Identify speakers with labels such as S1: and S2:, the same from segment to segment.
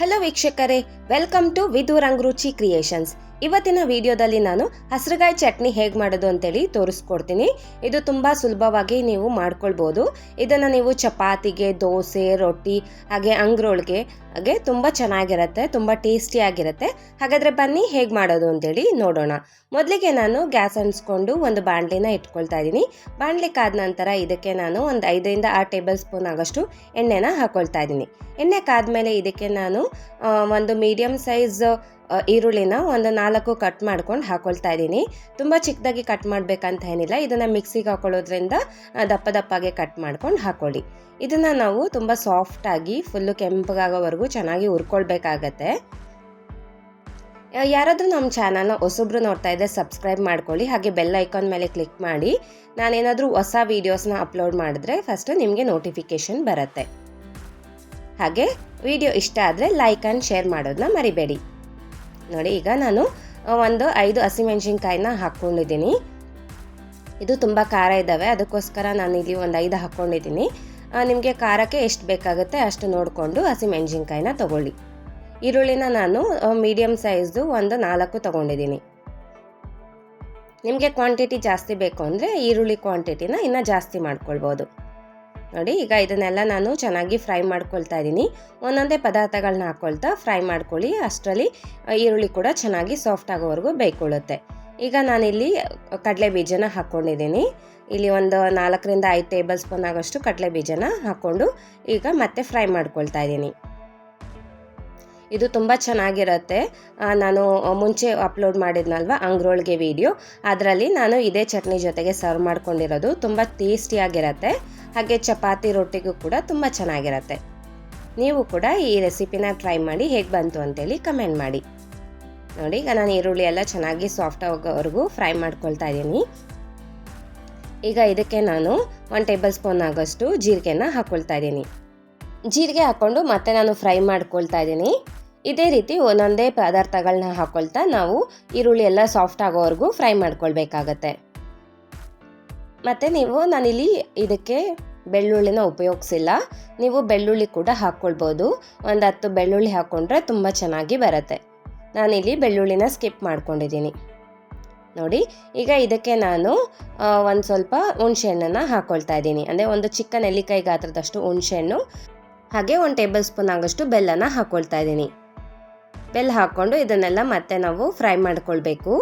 S1: Hello ವೀಕ್ಷಕರೇ welcome to ವಿಧು ರುಚಿ creations ಇವತ್ತಿನ ವಿಡಿಯೋದಲ್ಲಿ ನಾನು ಹಸಿರುಗಾಯಿ ಚಟ್ನಿ ಹೇಗೆ ಮಾಡೋದು ಅಂತೇಳಿ ತೋರಿಸ್ಕೊಡ್ತೀನಿ. ಇದು ತುಂಬ ಸುಲಭವಾಗಿ ನೀವು ಮಾಡ್ಕೊಳ್ಬೋದು. ಇದನ್ನು ನೀವು ಚಪಾತಿಗೆ, ದೋಸೆ, ರೊಟ್ಟಿ, ಹಾಗೆ ಅಂಗ್ರೋಳ್ಗೆ, ಹಾಗೆ ತುಂಬ ಚೆನ್ನಾಗಿರುತ್ತೆ, ತುಂಬ ಟೇಸ್ಟಿಯಾಗಿರುತ್ತೆ ಹಾಗಾದರೆ ಬನ್ನಿ ಹೇಗೆ ಮಾಡೋದು ಅಂತೇಳಿ ನೋಡೋಣ. ಮೊದಲಿಗೆ ನಾನು ಗ್ಯಾಸ್ ಅನ್ಸ್ಕೊಂಡು ಒಂದು ಬಾಣಲಿನ ಇಟ್ಕೊಳ್ತಾ ಇದ್ದೀನಿ. ಬಾಣಲಿ ಕಾದ ನಂತರ ಇದಕ್ಕೆ ನಾನು ಒಂದು ಐದರಿಂದ ಆರು ಟೇಬಲ್ ಸ್ಪೂನ್ ಆಗೋಷ್ಟು ಎಣ್ಣೆನ ಹಾಕೊಳ್ತಾ ಇದ್ದೀನಿ. ಎಣ್ಣೆ ಕಾದ್ಮೇಲೆ ಇದಕ್ಕೆ ನಾನು ಒಂದು ಮೀಡಿಯಮ್ ಸೈಜ್ ಈರುಳ್ಳಿನ ಒಂದು ನಾಲ್ಕು ಕಟ್ ಮಾಡ್ಕೊಂಡು ಹಾಕೊಳ್ತಾ ಇದ್ದೀನಿ. ತುಂಬ ಚಿಕ್ಕದಾಗಿ ಕಟ್ ಮಾಡಬೇಕಂತ ಏನಿಲ್ಲ. ಇದನ್ನು ಮಿಕ್ಸಿಗೆ ಹಾಕೊಳ್ಳೋದ್ರಿಂದ ದಪ್ಪ ದಪ್ಪಾಗೆ ಕಟ್ ಮಾಡ್ಕೊಂಡು ಹಾಕೊಳ್ಳಿ. ಇದನ್ನು ನಾವು ತುಂಬ ಸಾಫ್ಟಾಗಿ ಫುಲ್ಲು ಕೆಂಪಗಾಗೋವರೆಗೂ ಚೆನ್ನಾಗಿ ಹುರ್ಕೊಳ್ಬೇಕಾಗತ್ತೆ. ಯಾರಾದರೂ ನಮ್ಮ ಚಾನಲ್ನ ಹೊಸಬ್ರು ನೋಡ್ತಾ ಇದ್ದರೆ ಸಬ್ಸ್ಕ್ರೈಬ್ ಮಾಡ್ಕೊಳ್ಳಿ. ಹಾಗೆ ಬೆಲ್ ಐಕಾನ್ ಮೇಲೆ ಕ್ಲಿಕ್ ಮಾಡಿ. ನಾನೇನಾದರೂ ಹೊಸ ವೀಡಿಯೋಸ್ನ ಅಪ್ಲೋಡ್ ಮಾಡಿದ್ರೆ ಫಸ್ಟು ನಿಮಗೆ ನೋಟಿಫಿಕೇಷನ್ ಬರುತ್ತೆ. ಹಾಗೆ ವಿಡಿಯೋ ಇಷ್ಟ ಆದರೆ ಲೈಕ್ ಆ್ಯಂಡ್ ಶೇರ್ ಮಾಡೋದನ್ನ ಮರಿಬೇಡಿ. ನೋಡಿ, ಈಗ ನಾನು ಒಂದು ಐದು ಹಸಿಮೆಣ್ಸಿನ್ಕಾಯಿನ ಹಾಕ್ಕೊಂಡಿದ್ದೀನಿ. ಇದು ತುಂಬ ಖಾರ ಇದ್ದಾವೆ ಅದಕ್ಕೋಸ್ಕರ ನಾನು ಇಲ್ಲಿ ಒಂದು ಐದು ಹಾಕ್ಕೊಂಡಿದ್ದೀನಿ. ನಿಮಗೆ ಖಾರಕ್ಕೆ ಎಷ್ಟು ಬೇಕಾಗುತ್ತೆ ಅಷ್ಟು ನೋಡಿಕೊಂಡು ಹಸಿಮೆಣ್ಸಿನ್ಕಾಯಿನ ತಗೊಳ್ಳಿ. ಈರುಳ್ಳಿನ ನಾನು ಮೀಡಿಯಮ್ ಸೈಜ್ದು ಒಂದು ನಾಲ್ಕು ತೊಗೊಂಡಿದ್ದೀನಿ. ನಿಮಗೆ ಕ್ವಾಂಟಿಟಿ ಜಾಸ್ತಿ ಬೇಕು ಅಂದರೆ ಈರುಳ್ಳಿ ಕ್ವಾಂಟಿಟಿನ ಇನ್ನೂ ಜಾಸ್ತಿ ಮಾಡ್ಕೊಳ್ಬೋದು. ನೋಡಿ, ಈಗ ಇದನ್ನೆಲ್ಲ ನಾನು ಚೆನ್ನಾಗಿ ಫ್ರೈ ಮಾಡ್ಕೊಳ್ತಾ ಇದ್ದೀನಿ. ಒಂದೊಂದೇ ಪದಾರ್ಥಗಳನ್ನ ಹಾಕ್ಕೊಳ್ತಾ ಫ್ರೈ ಮಾಡ್ಕೊಳ್ಳಿ. ಅಷ್ಟರಲ್ಲಿ ಈರುಳ್ಳಿ ಕೂಡ ಚೆನ್ನಾಗಿ ಸಾಫ್ಟ್ ಆಗೋವರೆಗೂ ಬೇಯ್ಕೊಳ್ಳುತ್ತೆ. ಈಗ ನಾನಿಲ್ಲಿ ಕಡಲೆ ಬೀಜನ ಹಾಕ್ಕೊಂಡಿದ್ದೀನಿ. ಇಲ್ಲಿ ಒಂದು ನಾಲ್ಕರಿಂದ ಐದು ಟೇಬಲ್ ಸ್ಪೂನ್ ಆಗೋಷ್ಟು ಕಡಲೆ ಬೀಜನ ಹಾಕ್ಕೊಂಡು ಈಗ ಮತ್ತೆ ಫ್ರೈ ಮಾಡ್ಕೊಳ್ತಾ ಇದ್ದೀನಿ. ಇದು ತುಂಬ ಚೆನ್ನಾಗಿರುತ್ತೆ. ನಾನು ಮುಂಚೆ ಅಪ್ಲೋಡ್ ಮಾಡಿದ್ನಲ್ವ, ಅಂಗ್ರೋಳ್ಗೆ ವಿಡಿಯೋ. ಅದರಲ್ಲಿ ನಾನು ಇದೇ ಚಟ್ನಿ ಜೊತೆಗೆ ಸರ್ವ್ ಮಾಡ್ಕೊಂಡಿರೋದು. ತುಂಬ ಟೇಸ್ಟಿಯಾಗಿರುತ್ತೆ. ಹಾಗೆ ಚಪಾತಿ ರೊಟ್ಟಿಗೂ ಕೂಡ ತುಂಬ ಚೆನ್ನಾಗಿರುತ್ತೆ. ನೀವು ಕೂಡ ಈ ರೆಸಿಪಿನ ಟ್ರೈ ಮಾಡಿ ಹೇಗೆ ಬಂತು ಅಂತೇಳಿ ಕಮೆಂಟ್ ಮಾಡಿ. ನೋಡಿ, ಈಗ ನಾನು ಈರುಳ್ಳಿ ಎಲ್ಲ ಚೆನ್ನಾಗಿ ಸಾಫ್ಟ್ ಆಗೋವರೆಗೂ ಫ್ರೈ ಮಾಡ್ಕೊಳ್ತಾ ಇದ್ದೀನಿ. ಈಗ ಇದಕ್ಕೆ ನಾನು ಒನ್ ಟೇಬಲ್ ಸ್ಪೂನ್ ಆಗೋಷ್ಟು ಜೀರಿಗೆನ ಹಾಕ್ಕೊಳ್ತಾ ಇದ್ದೀನಿ. ಜೀರಿಗೆ ಹಾಕ್ಕೊಂಡು ಮತ್ತೆ ನಾನು ಫ್ರೈ ಮಾಡ್ಕೊಳ್ತಾ ಇದ್ದೀನಿ. ಇದೇ ರೀತಿ ಒಂದೊಂದೇ ಪದಾರ್ಥಗಳನ್ನ ಹಾಕ್ಕೊಳ್ತಾ ನಾವು ಈರುಳ್ಳಿ ಎಲ್ಲ ಸಾಫ್ಟ್ ಆಗೋವರೆಗೂ ಫ್ರೈ ಮಾಡ್ಕೊಳ್ಬೇಕಾಗತ್ತೆ. ಮತ್ತು ನೀವು ನಾನಿಲ್ಲಿ ಇದಕ್ಕೆ ಬೆಳ್ಳುಳ್ಳಿನ ಉಪಯೋಗಿಸಿಲ್ಲ. ನೀವು ಬೆಳ್ಳುಳ್ಳಿ ಕೂಡ ಹಾಕ್ಕೊಳ್ಬೋದು. ಒಂದು ಹತ್ತು ಬೆಳ್ಳುಳ್ಳಿ ಹಾಕ್ಕೊಂಡ್ರೆ ತುಂಬ ಚೆನ್ನಾಗಿ ಬರುತ್ತೆ. ನಾನಿಲ್ಲಿ ಬೆಳ್ಳುಳ್ಳಿನ ಸ್ಕಿಪ್ ಮಾಡ್ಕೊಂಡಿದ್ದೀನಿ. ನೋಡಿ, ಈಗ ಇದಕ್ಕೆ ನಾನು ಒಂದು ಸ್ವಲ್ಪ ಹುಣಸೆಹಣ್ಣನ್ನು ಹಾಕ್ಕೊಳ್ತಾ ಇದ್ದೀನಿ. ಅಂದರೆ ಒಂದು ಚಿಕ್ಕ ನೆಲ್ಲಿಕಾಯಿ ಗಾತ್ರದಷ್ಟು ಹುಣಸೆಹಣ್ಣು, ಹಾಗೆ ಒಂದು ಟೇಬಲ್ ಸ್ಪೂನ್ ಆಗೋಷ್ಟು ಬೆಲ್ಲನ ಹಾಕ್ಕೊಳ್ತಾ ಇದ್ದೀನಿ. ಬೆಲ್ಲ ಹಾಕ್ಕೊಂಡು ಇದನ್ನೆಲ್ಲ ಮತ್ತೆ ನಾವು ಫ್ರೈ ಮಾಡ್ಕೊಳ್ಬೇಕು.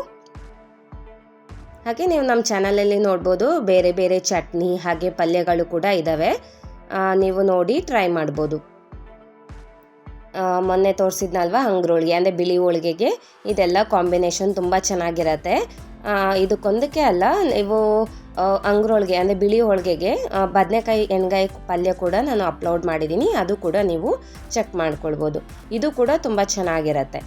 S1: ಹಾಗೆ ನೀವು ನಮ್ಮ ಚಾನಲಲ್ಲಿ ನೋಡ್ಬೋದು ಬೇರೆ ಬೇರೆ ಚಟ್ನಿ ಹಾಗೆ ಪಲ್ಯಗಳು ಕೂಡ ಇದ್ದಾವೆ ನೀವು ನೋಡಿ ಟ್ರೈ ಮಾಡ್ಬೋದು. ಮೊನ್ನೆ ತೋರಿಸಿದ್ನಲ್ವ ಹಂಗ್ರೋಳಿಗೆ ಅಂದರೆ ಬಿಳಿ ಹೋಳಿಗೆಗೆ. ಇದೆಲ್ಲ ಕಾಂಬಿನೇಷನ್ ತುಂಬ ಚೆನ್ನಾಗಿರತ್ತೆ. ಇದಕ್ಕೊಂದಕ್ಕೆ ಅಲ್ಲ, ನೀವು ಅಂಗ್ರೋಳ್ಗೆ, ಅಂದರೆ ಬಿಳಿ ಹೋಳಿಗೆಗೆ ಬದನೆಕಾಯಿ, ಎಣ್ಗಾಯಿ ಪಲ್ಯ ಕೂಡ ನಾನು ಅಪ್ಲೋಡ್ ಮಾಡಿದ್ದೀನಿ. ಅದು ಕೂಡ ನೀವು ಚೆಕ್ ಮಾಡ್ಕೊಳ್ಬೋದು. ಇದು ಕೂಡ ತುಂಬ ಚೆನ್ನಾಗಿರತ್ತೆ.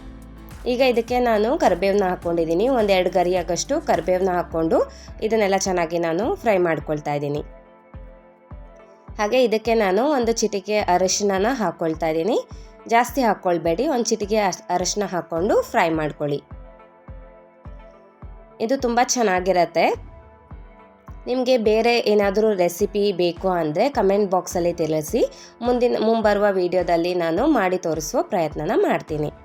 S1: ಈಗ ಇದಕ್ಕೆ ನಾನು ಕರಿಬೇವನ್ನ ಹಾಕ್ಕೊಂಡಿದ್ದೀನಿ. ಒಂದೆರಡು ಗರಿ ಆಗಷ್ಟು ಕರಿಬೇವನ್ನ ಹಾಕ್ಕೊಂಡು ಇದನ್ನೆಲ್ಲ ಚೆನ್ನಾಗಿ ನಾನು ಫ್ರೈ ಮಾಡ್ಕೊಳ್ತಾ ಇದ್ದೀನಿ. ಹಾಗೆ ಇದಕ್ಕೆ ನಾನು ಒಂದು ಚಿಟಿಕೆ ಅರಶಿನ ಹಾಕ್ಕೊಳ್ತಾ ಇದ್ದೀನಿ. ಜಾಸ್ತಿ ಹಾಕ್ಕೊಳ್ಬೇಡಿ. ಒಂದು ಚಿಟಿಕೆ ಅರಶಿನ ಹಾಕ್ಕೊಂಡು ಫ್ರೈ ಮಾಡ್ಕೊಳ್ಳಿ. ಇದು ತುಂಬ ಚೆನ್ನಾಗಿರತ್ತೆ. ನಿಮಗೆ ಬೇರೆ ಏನಾದರೂ ರೆಸಿಪಿ ಬೇಕು ಅಂದರೆ ಕಮೆಂಟ್ ಬಾಕ್ಸಲ್ಲಿ ತಿಳಿಸಿ. ಮುಂದಿನ, ಮುಂಬರುವ ವಿಡಿಯೋದಲ್ಲಿ ನಾನು ಮಾಡಿ ತೋರಿಸುವ ಪ್ರಯತ್ನನ ಮಾಡ್ತೀನಿ.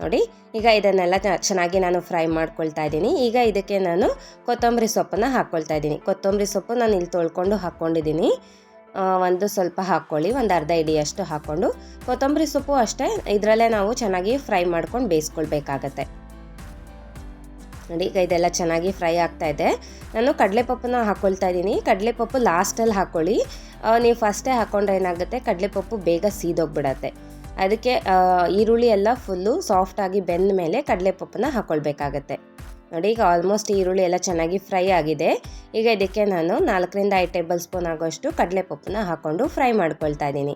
S1: ನೋಡಿ, ಈಗ ಇದನ್ನೆಲ್ಲ ಚೆನ್ನಾಗಿ ನಾನು ಫ್ರೈ ಮಾಡ್ಕೊಳ್ತಾ ಇದ್ದೀನಿ. ಈಗ ಇದಕ್ಕೆ ನಾನು ಕೊತ್ತಂಬರಿ ಸೊಪ್ಪನ್ನು ಹಾಕ್ಕೊಳ್ತಾ ಇದ್ದೀನಿ. ಕೊತ್ತಂಬರಿ ಸೊಪ್ಪು ನಾನು ಇಲ್ಲಿ ತೊಳ್ಕೊಂಡು ಹಾಕ್ಕೊಂಡಿದ್ದೀನಿ. ಒಂದು ಸ್ವಲ್ಪ ಹಾಕ್ಕೊಳ್ಳಿ, ಒಂದು ಅರ್ಧ ಇಡಿಯಷ್ಟು ಹಾಕ್ಕೊಂಡು. ಕೊತ್ತಂಬರಿ ಸೊಪ್ಪು ಅಷ್ಟೇ, ಇದರಲ್ಲೇ ನಾವು ಚೆನ್ನಾಗಿ ಫ್ರೈ ಮಾಡ್ಕೊಂಡು ಬೇಯಿಸ್ಕೊಳ್ಬೇಕಾಗತ್ತೆ. ನೋಡಿ, ಈಗ ಇದೆಲ್ಲ ಚೆನ್ನಾಗಿ ಫ್ರೈ ಆಗ್ತಾ ಇದೆ. ನಾನು ಕಡಲೆಪಪ್ಪನ ಹಾಕ್ಕೊಳ್ತಾ ಇದ್ದೀನಿ. ಕಡಲೆಪಪ್ಪು ಲಾಸ್ಟಲ್ಲಿ ಹಾಕ್ಕೊಳ್ಳಿ. ನೀವು ಫಸ್ಟೇ ಹಾಕ್ಕೊಂಡ್ರೆ ಏನಾಗುತ್ತೆ? ಕಡಲೆಪಪ್ಪು ಬೇಗ ಸೀದೋಗ್ಬಿಡತ್ತೆ. ಅದಕ್ಕೆ ಈರುಳ್ಳಿ ಎಲ್ಲ ಫುಲ್ಲು ಸಾಫ್ಟಾಗಿ ಬೆಂದ ಮೇಲೆ ಕಡಲೆಪಪ್ಪನ್ನ ಹಾಕ್ಕೊಳ್ಬೇಕಾಗತ್ತೆ ನೋಡಿ, ಈಗ ಆಲ್ಮೋಸ್ಟ್ ಈರುಳ್ಳಿ ಎಲ್ಲ ಚೆನ್ನಾಗಿ ಫ್ರೈ ಆಗಿದೆ. ಈಗ ಇದಕ್ಕೆ ನಾನು ನಾಲ್ಕರಿಂದ ಐದು ಟೇಬಲ್ ಸ್ಪೂನ್ ಆಗೋಷ್ಟು ಕಡಲೆಪಪ್ಪನ ಹಾಕ್ಕೊಂಡು ಫ್ರೈ ಮಾಡ್ಕೊಳ್ತಾ ಇದ್ದೀನಿ.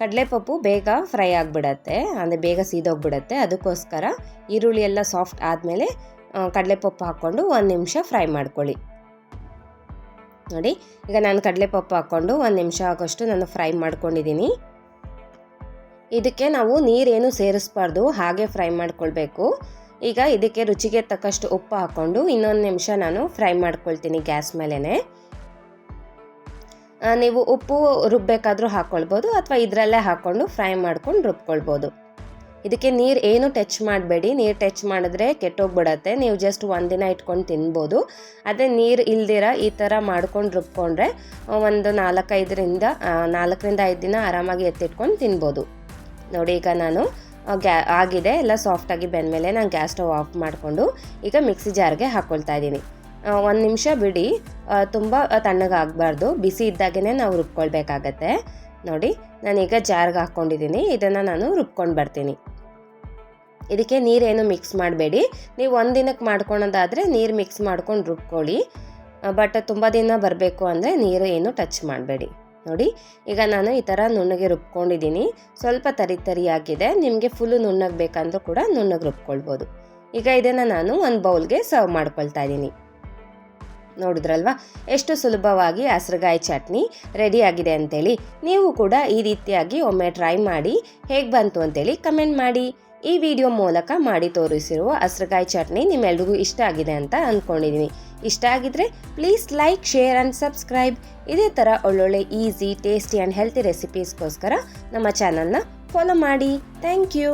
S1: ಕಡಲೆಪಪ್ಪು ಬೇಗ ಫ್ರೈ ಆಗಿಬಿಡತ್ತೆ, ಅಂದರೆ ಬೇಗ ಸೀದೋಗ್ಬಿಡತ್ತೆ. ಅದಕ್ಕೋಸ್ಕರ ಈರುಳ್ಳಿ ಎಲ್ಲ ಸಾಫ್ಟ್ ಆದಮೇಲೆ ಕಡಲೆಪಪ್ಪು ಹಾಕ್ಕೊಂಡು ಒಂದು ನಿಮಿಷ ಫ್ರೈ ಮಾಡ್ಕೊಳ್ಳಿ. ನೋಡಿ, ಈಗ ನಾನು ಕಡಲೆಪಪ್ಪು ಹಾಕ್ಕೊಂಡು ಒಂದು ನಿಮಿಷ ಆಗೋಷ್ಟು ನಾನು ಫ್ರೈ ಮಾಡ್ಕೊಂಡಿದ್ದೀನಿ. ಇದಕ್ಕೆ ನಾವು ನೀರೇನು ಸೇರಿಸ್ಬಾರ್ದು, ಹಾಗೆ ಫ್ರೈ ಮಾಡ್ಕೊಳ್ಬೇಕು. ಈಗ ಇದಕ್ಕೆ ರುಚಿಗೆ ತಕ್ಕಷ್ಟು ಉಪ್ಪು ಹಾಕ್ಕೊಂಡು ಇನ್ನೊಂದು ನಿಮಿಷ ನಾನು ಫ್ರೈ ಮಾಡ್ಕೊಳ್ತೀನಿ ಗ್ಯಾಸ್ ಮೇಲೇ ನೀವು ಉಪ್ಪು ರುಬ್ಬೇಕಾದರೂ ಹಾಕ್ಕೊಳ್ಬೋದು ಅಥವಾ ಇದರಲ್ಲೇ ಹಾಕ್ಕೊಂಡು ಫ್ರೈ ಮಾಡ್ಕೊಂಡು ರುಬ್ಕೊಳ್ಬೋದು. ಇದಕ್ಕೆ ನೀರು ಏನು ಟಚ್ ಮಾಡಬೇಡಿ, ನೀರು ಟಚ್ ಮಾಡಿದ್ರೆ ಕೆಟ್ಟೋಗ್ಬಿಡತ್ತೆ, ನೀವು ಜಸ್ಟ್ ಒಂದಿನ ಇಟ್ಕೊಂಡು ತಿನ್ಬೋದು. ಅದೇ ನೀರು ಇಲ್ದಿರ ಈ ಥರ ಮಾಡ್ಕೊಂಡು ರುಬ್ಕೊಂಡ್ರೆ ಒಂದು ನಾಲ್ಕೈದರಿಂದ ನಾಲ್ಕರಿಂದ ಐದು ದಿನ ಆರಾಮಾಗಿ ಎತ್ತಿಟ್ಕೊಂಡು ತಿನ್ಬೋದು. ನೋಡಿ, ಈಗ ನಾನು ಗ್ಯಾ, ಆಗಿದೆ, ಎಲ್ಲ ಸಾಫ್ಟಾಗಿ ಬೆಂದಮೇಲೆ ನಾನು ಗ್ಯಾಸ್ ಸ್ಟವ್ ಆಫ್ ಮಾಡಿಕೊಂಡು, ಈಗ ಮಿಕ್ಸಿ ಜಾರ್ಗೆ ಹಾಕ್ಕೊಳ್ತಾ ಇದ್ದೀನಿ. ಒಂದು ನಿಮಿಷ ಬಿಡಿ. ತುಂಬ ತಣ್ಣಗಾಗಬಾರ್ದು ಬಿಸಿ ಇದ್ದಾಗೇ ನಾವು ರುಬ್ಕೊಳ್ಬೇಕಾಗತ್ತೆ. ನೋಡಿ ನಾನೀಗ ಜಾರ್ಗೆ ಹಾಕ್ಕೊಂಡಿದ್ದೀನಿ ಇದನ್ನು ನಾನು ರುಬ್ಕೊಂಡು ಬರ್ತೀನಿ. ಇದಕ್ಕೆ ನೀರೇನು ಮಿಕ್ಸ್ ಮಾಡಬೇಡಿ. ನೀವು ಒಂದು ದಿನಕ್ಕೆ ಮಾಡ್ಕೊಳೋದಾದರೆ ನೀರು ಮಿಕ್ಸ್ ಮಾಡ್ಕೊಂಡು ರುಬ್ಕೊಳ್ಳಿ. ಬಟ್ ತುಂಬ ದಿನ ಬರಬೇಕು ಅಂದರೆ ನೀರು ಏನು ಟಚ್ ಮಾಡಬೇಡಿ. ನೋಡಿ, ಈಗ ನಾನು ಈ ಥರ ನುಣ್ಣಗೆ ರುಬ್ಕೊಂಡಿದ್ದೀನಿ. ಸ್ವಲ್ಪ ತರಿ ತರಿಯಾಗಿದೆ. ನಿಮಗೆ ಫುಲ್ಲು ನುಣ್ಣಗೆ ಬೇಕಂದ್ರೂ ಕೂಡ ನುಣ್ಣಗೆ ರುಬ್ಕೊಳ್ಬೋದು. ಈಗ ಇದನ್ನು ನಾನು ಒಂದು ಬೌಲ್ಗೆ ಸರ್ವ್ ಮಾಡ್ಕೊಳ್ತಾ ಇದ್ದೀನಿ. ನೋಡಿದ್ರಲ್ವಾ? ಎಷ್ಟು ಸುಲಭವಾಗಿ ಹಸ್ರಗಾಯಿ ಚಟ್ನಿ ರೆಡಿ ಆಗಿದೆ ಅಂತೇಳಿ. ನೀವು ಕೂಡ ಈ ರೀತಿಯಾಗಿ ಒಮ್ಮೆ ಟ್ರೈ ಮಾಡಿ, ಹೇಗೆ ಬಂತು ಅಂತೇಳಿ ಕಮೆಂಟ್ ಮಾಡಿ. ಈ ವಿಡಿಯೋ ಮೂಲಕ ಮಾಡಿ ತೋರಿಸಿರುವ ಹಸ್ರಕಾಯಿ ಚಟ್ನಿ ನಿಮ್ಮೆಲ್ರಿಗೂ ಇಷ್ಟ ಆಗಿದೆ ಅಂತ ಅಂದ್ಕೊಂಡಿದ್ದೀನಿ ಇಷ್ಟ ಆಗಿದ್ರೆ please like share and subscribe ಇದೇ ಥರ ಒಳ್ಳೊಳ್ಳೆ ಈಸಿ ಟೇಸ್ಟಿ ಆ್ಯಂಡ್ ಹೆಲ್ತಿ ರೆಸಿಪೀಸ್ಗೋಸ್ಕರ ನಮ್ಮ ಚಾನಲ್ನ ಫಾಲೋ ಮಾಡಿ. Thank you